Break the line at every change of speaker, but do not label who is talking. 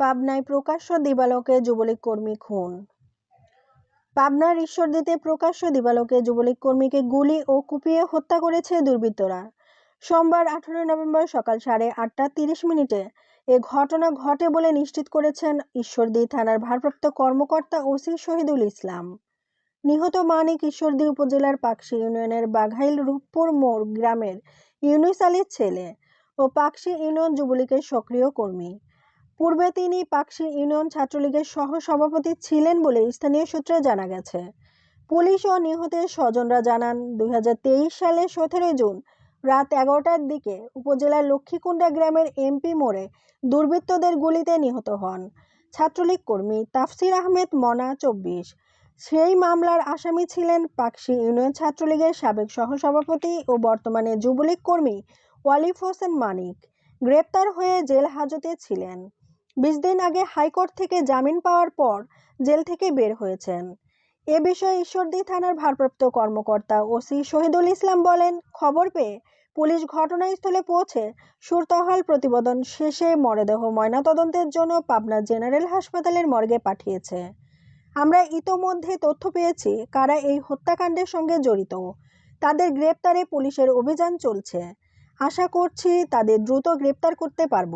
পাবনায় প্রকাশ্য দিবালোকে যুবলীগ কর্মী খুন। পাবনার ঈশ্বরদীতে প্রকাশ্য দিবালোকে যুবলীগ কর্মীকে গুলি ও কুপিয়ে হত্যা করেছে দুর্বৃত্তরা। সোমবার আঠারো নভেম্বর সকাল সাড়ে আটটা তিরিশ মিনিটে এ ঘটনা ঘটে বলে নিশ্চিত করেছেন ঈশ্বরদী থানার ভারপ্রাপ্ত কর্মকর্তা ওসি শহীদুল ইসলাম। নিহত মানিক ঈশ্বরদী উপজেলার পাকশি ইউনিয়নের বাঘাইল রূপপুর মোড় গ্রামের ইউনুস আলীর ছেলে ও পাকশি ইউনিয়ন যুবলীগের সক্রিয় কর্মী। পূর্বে তিনি পাকশি ইউনিয়ন ছাত্রলীগের সহ সভাপতি ছিলেন বলে স্থানীয় সূত্রে জানা গেছে। পুলিশ ও নিহতের স্বজনরা জানান দু হাজার তেইশ সালের সতেরোই জুন রাত এগারোটার দিকে উপজেলার লক্ষ্মীকুণ্ডা গ্রামের এমপি মোড়ে দুর্বৃত্তদের গুলিতে নিহত হন ছাত্রলীগ কর্মী তাফসির আহমেদ মনা চব্বিশ। সেই মামলার আসামি ছিলেন পাকশি ইউনিয়ন ছাত্রলীগের সাবেক সহসভাপতি ও বর্তমানে যুবলীগ কর্মী ওয়ালিফ হোসেন মানিক। গ্রেপ্তার হয়ে জেল হাজতে ছিলেন। বিশ দিন আগে হাইকোর্ট থেকে জামিন পাওয়ার পর জেল থেকে বের হয়েছেন। এ বিষয়ে ঈশ্বরদী থানার ভারপ্রাপ্ত কর্মকর্তা ওসি শহীদুল ইসলাম বলেন, খবর পেয়ে পুলিশ ঘটনাস্থলে পৌঁছে সুরতহাল প্রতিবেদন শেষে মরদেহ ময়নাতদন্তের জন্য পাবনা জেনারেল হাসপাতালের মর্গে পাঠিয়েছে। আমরা ইতোমধ্যে তথ্য পেয়েছি কারা এই হত্যাকাণ্ডের সঙ্গে জড়িত। তাদের গ্রেপ্তারে পুলিশের অভিযান চলছে। আশা করছি তাদের দ্রুত গ্রেপ্তার করতে পারব।